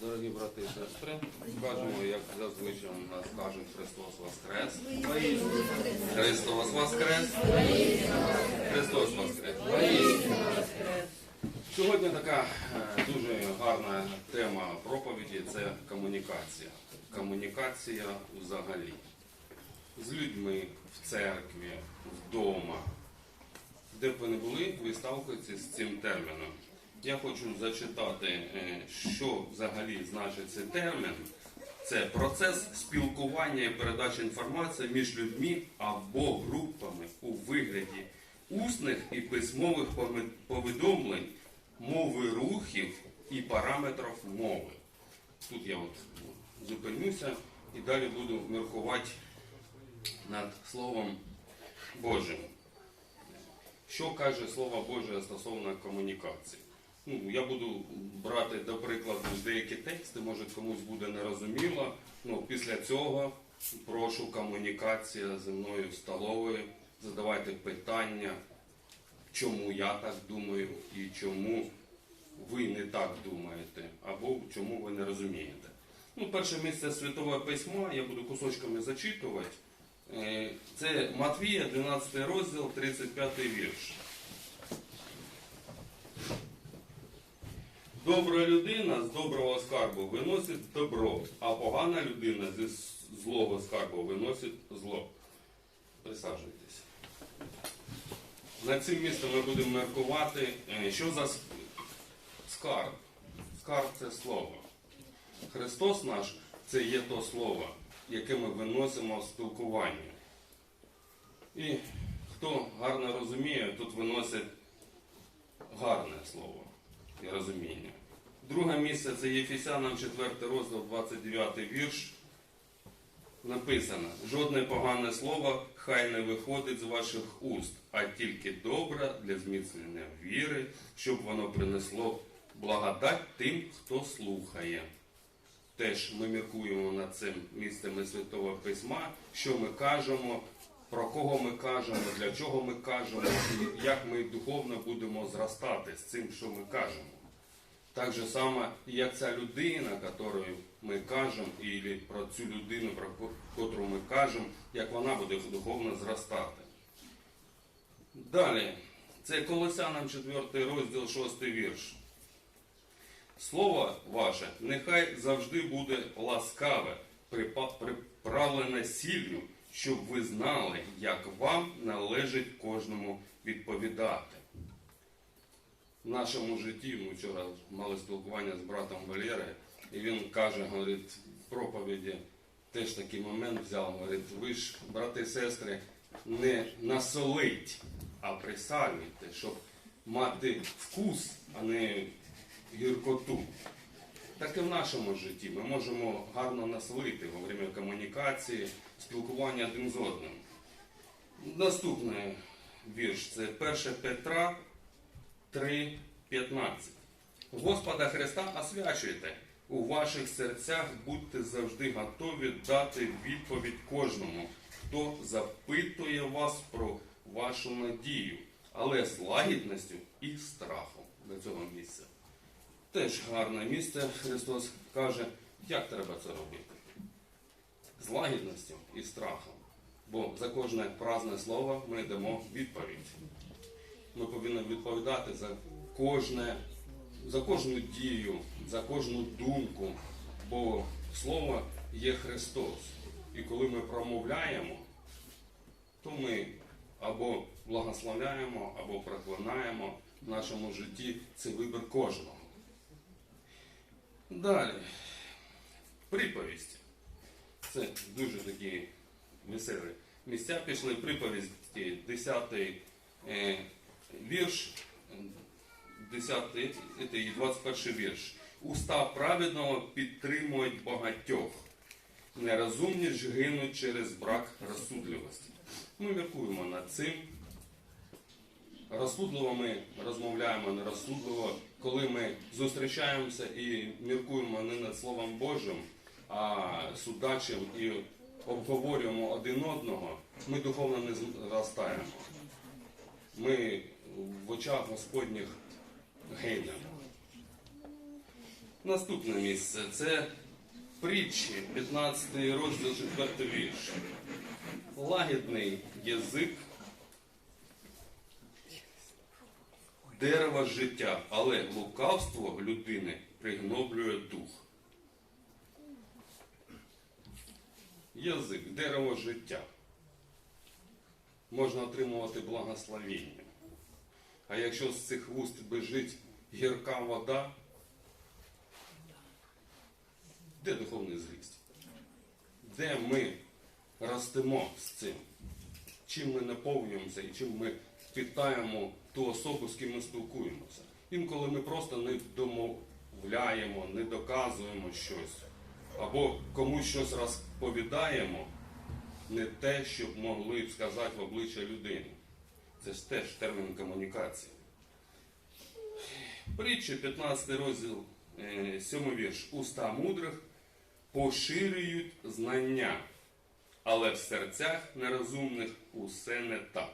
Дорогі брати і сестри, кажемо, як зазвичай у нас кажуть Христос Воскрес. Христос Воскрес. Христос Воскрес. Сьогодні така е, дуже гарна тема проповіді це комунікація. Комунікація взагалі. З людьми в церкві, вдома. Де б ви не були, ви сталкуєтеся з цим терміном. Я хочу зачитати, е, що взагалі значить цей термін. Це процес спілкування і передачі інформації між людьми або групами у вигляді усних і письмових повідомлень, мови рухів і параметрів мови. Тут я от зупинюся і далі буду міркувати над Словом Божим. Що каже Слово Боже стосовно комунікації? Ну, я буду брати до прикладу деякі тексти, може комусь буде нерозуміло. Ну, після цього прошу комунікація зі мною в столової, задавайте питання, чому я так думаю і чому ви не так думаєте, або чому ви не розумієте. Ну, перше місце світове письмо, я буду кусочками зачитувати. Е, Це Матвія, 12 розділ, 35 вірш. Добра людина з доброго скарбу виносить добро, а погана людина зі злого скарбу виносить зло. Присаджуйтесь. Над цим містом ми будемо міркувати, е, що за скарб. Скарб це слово. Христос наш це є то слово, яке ми виносимо в спілкування. І хто гарно розуміє, тут виносить гарне слово і розуміння. Друге місце це Єфесянам 4 розділ, 29 вірш. Написано: жодне погане слово хай не виходить з ваших уст, а тільки добре для зміцнення віри, щоб воно принесло благодать тим, хто слухає. Теж ми міркуємо над цим місцем Святого Письма, що ми кажемо, про кого ми кажемо, для чого ми кажемо, і як ми духовно будемо зростати з цим, що ми кажемо. Так же само, як ця людина, якою ми кажемо, і про цю людину, про котру ми кажемо, як вона буде духовно зростати. Далі, це Колосянам 4 розділ 6 вірш. Слово ваше нехай завжди буде ласкаве, приправлене сіллю, щоб ви знали, як вам належить кожному відповідати. В нашому житті ми вчора мали спілкування з братом Валєрою, і він каже, говорить, в проповіді теж такий момент взяв, говорить, ви ж, брати і сестри, не насолить, а присалюйте, щоб мати вкус, а не гіркоту. Так і в нашому житті ми можемо гарно наслити во время комунікації, спілкування один з одним. Наступний вірш це 1 Петра 3.15. Господа Христа освячуйте. У ваших серцях будьте завжди готові дати відповідь кожному, хто запитує вас про вашу надію, але з лагідністю і страхом до цього місця. Теж гарне місце. Христос каже, як треба це робити. З лагідністю і страхом. Бо за кожне празне слово ми дамо відповідь. Ми повинні відповідати за кожне, за кожну дію, за кожну думку. Бо слово є Христос. І коли ми промовляємо, то ми або благословляємо, або проклинаємо в нашому житті це вибір кожного. Далі. Приповість. Це дуже такі веселі місця пішли. Приповісті, 10 е, вірш, 10 і 21 вірш. Уста праведного підтримують багатьох. Нерозумні ж гинуть через брак розсудливості. Ми міркуємо над цим. Розсудливо ми розмовляємо нерозсудливо, коли ми зустрічаємося і міркуємо не над Словом Божим, а судачим і обговорюємо один одного, ми духовно не зростаємо. Ми в очах Господніх гинемо. Наступне місце це притчі, 15 розділ 4 вірш. Лагідний язик дерева життя, але лукавство людини пригноблює дух. Язик, дерево життя. Можна отримувати благословіння. А якщо з цих вуст бежить гірка вода, де духовний зріст? Де ми ростемо з цим? Чим ми наповнюємося і чим ми питаємо ту особу, з ким ми спілкуємося? Інколи ми просто не домовляємо, не доказуємо щось, або комусь щось розповідаємо, не те, щоб могли б сказати в обличчя людини. Це ж теж термін комунікації. Притчі, 15 розділ, 7 вірш. Уста мудрих поширюють знання, але в серцях нерозумних усе не так.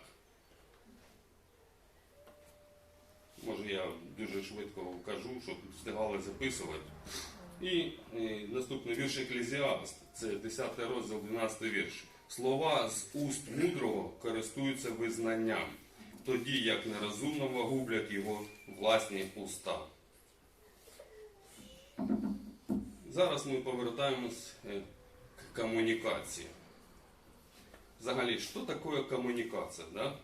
Може, я дуже швидко кажу, щоб встигали записувати. І е, наступний вірш Еклезіаст, це 10 розділ, 12 вірш. Слова з уст мудрого користуються визнанням, тоді як нерозумного гублять його власні уста. Зараз ми повертаємось е, к комунікації. Взагалі, що таке комунікація? Да?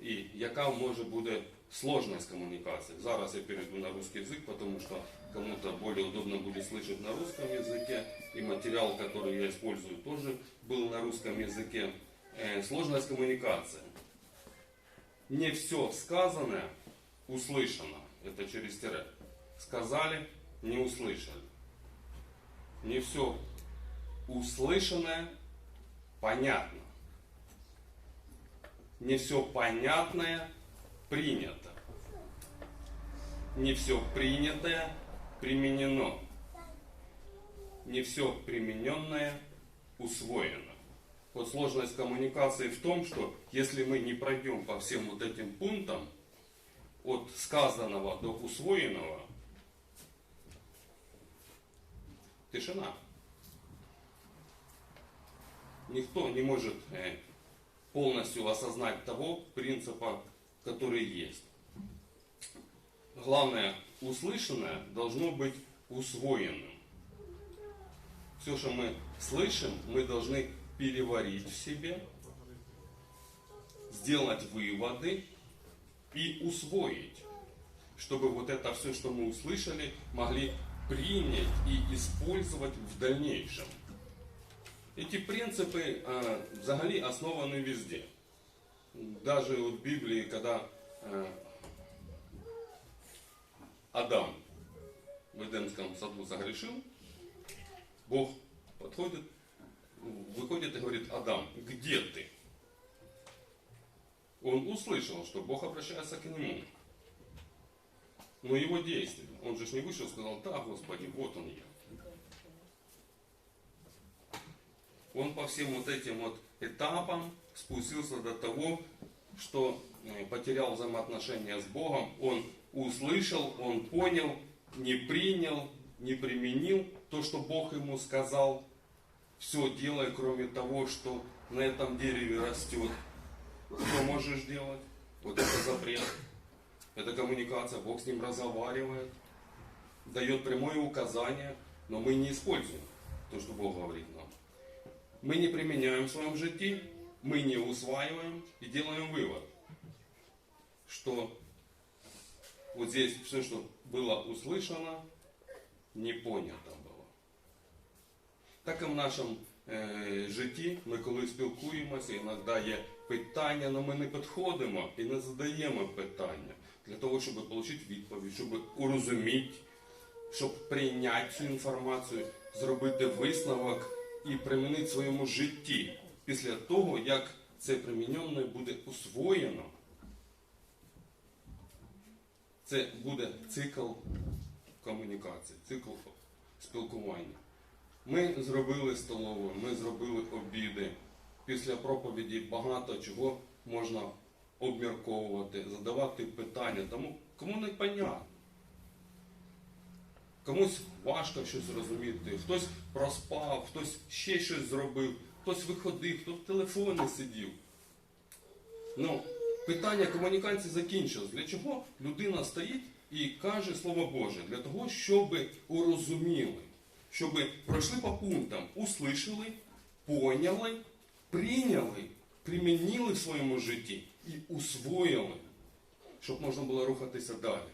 І яка може бути сложность коммуникации. Зараз я перейду на русский язык, потому что кому-то более удобно будет слышать на русском языке. И материал, который я использую, тоже был на русском языке. Э, сложность коммуникации. Не все сказанное услышано. Это через тире. Сказали, не услышали. Не все услышанное понятно. Не все понятное принято. Не все принятое применено. Не все примененное усвоено. Вот сложность коммуникации в том, что если мы не пройдем по всем вот этим пунктам, от сказанного до усвоенного, тишина. Никто не может э, полностью осознать того принципа, который есть. Главное, услышанное должно быть усвоенным. Все, что мы слышим, мы должны переварить в себе, сделать выводы и усвоить, чтобы вот это все, что мы услышали, могли принять и использовать в дальнейшем. Эти принципы э, взагалі основаны везде. Даже вот в Библии, когда э, Адам в Эдемском саду согрешил, Бог подходит, выходит и говорит, Адам, где ты? Он услышал, что Бог обращается к нему. Но его действия, он же не вышел и сказал, да, Господи, вот он я. Он по всем вот этим вот этапам спустился до того, что э, потерял взаимоотношения с Богом, он услышал, он понял, не принял, не применил то, что Бог ему сказал, все делая, кроме того, что на этом дереве растет. Что можешь делать? Вот это запрет. Это коммуникация. Бог с ним разговаривает, дает прямое указание, но мы не используем то, что Бог говорит нам. Мы не применяем в своем житии, мы не усваиваем и делаем вывод, что вот здесь все, что было услышано, не понято було. Так і в нашому е, житті ми коли спілкуємося, іноді є питання, але ми не підходимо і не задаємо питання для того, щоб отримати відповідь, щоб урозуміти, щоб прийняти цю інформацію, зробити висновок і примінити в своєму житті після того, як це приміненне буде усвоєно. Це буде цикл комунікації, цикл спілкування. Ми зробили столову, ми зробили обіди. Після проповіді багато чого можна обмірковувати, задавати питання. Тому кому не понятно. Комусь важко щось зрозуміти, хтось проспав, хтось ще щось зробив, хтось виходив, хто в телефоні сидів. Ну, питання комунікації закінчилось. Для чого людина стоїть і каже Слово Боже? Для того, щоб урозуміли, щоб пройшли по пунктам, услышали, поняли, прийняли, примінили в своєму житті і усвоїли, щоб можна було рухатися далі.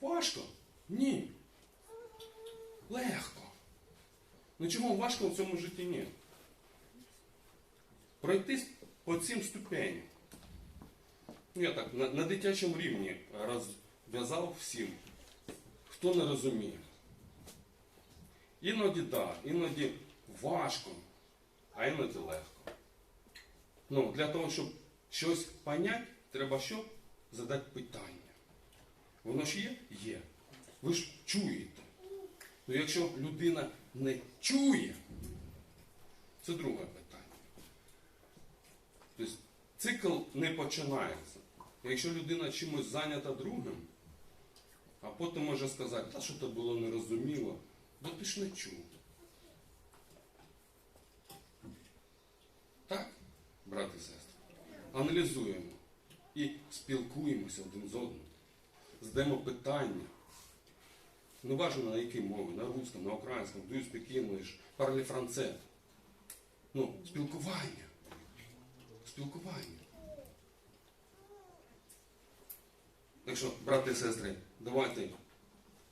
Важко? Ні. Легко. Ну чому важко в цьому житті ні? Пройтись по цим ступеням. Ну, я так на, на дитячому рівні розв'язав всім, хто не розуміє. Іноді так, іноді важко, а іноді легко. Ну, для того, щоб щось понять, треба що? Задати питання. Воно ж є? Є. Ви ж чуєте. Ну якщо людина не чує, це друге питання. Тобто цикл не починається. Якщо людина чимось зайнята другим, а потім може сказати, та що то було нерозуміло, бо ти ж не чув. Так, брати і сестри? Аналізуємо і спілкуємося один з одним. Здаємо питання. Не важливо на якій мові, на русском, на українському, do you speak English, parle français. Ну, спілкування. Спілкування. Так що, брати і сестри, давайте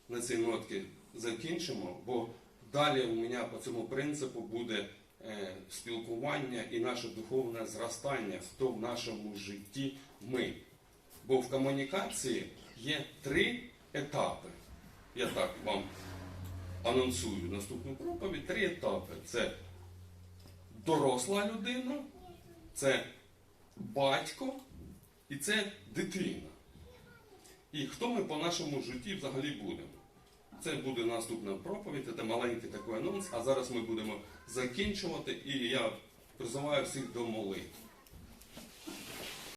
на цій нотці закінчимо, бо далі у мене по цьому принципу буде е, спілкування і наше духовне зростання, хто в нашому житті ми. Бо в комунікації є три етапи. Я так вам анонсую наступну проповідь. Три етапи. Це доросла людина, це батько і це дитина. І хто ми по нашому житті взагалі будемо? Це буде наступна проповідь, це маленький такий анонс, а зараз ми будемо закінчувати, і я призиваю всіх до молитви.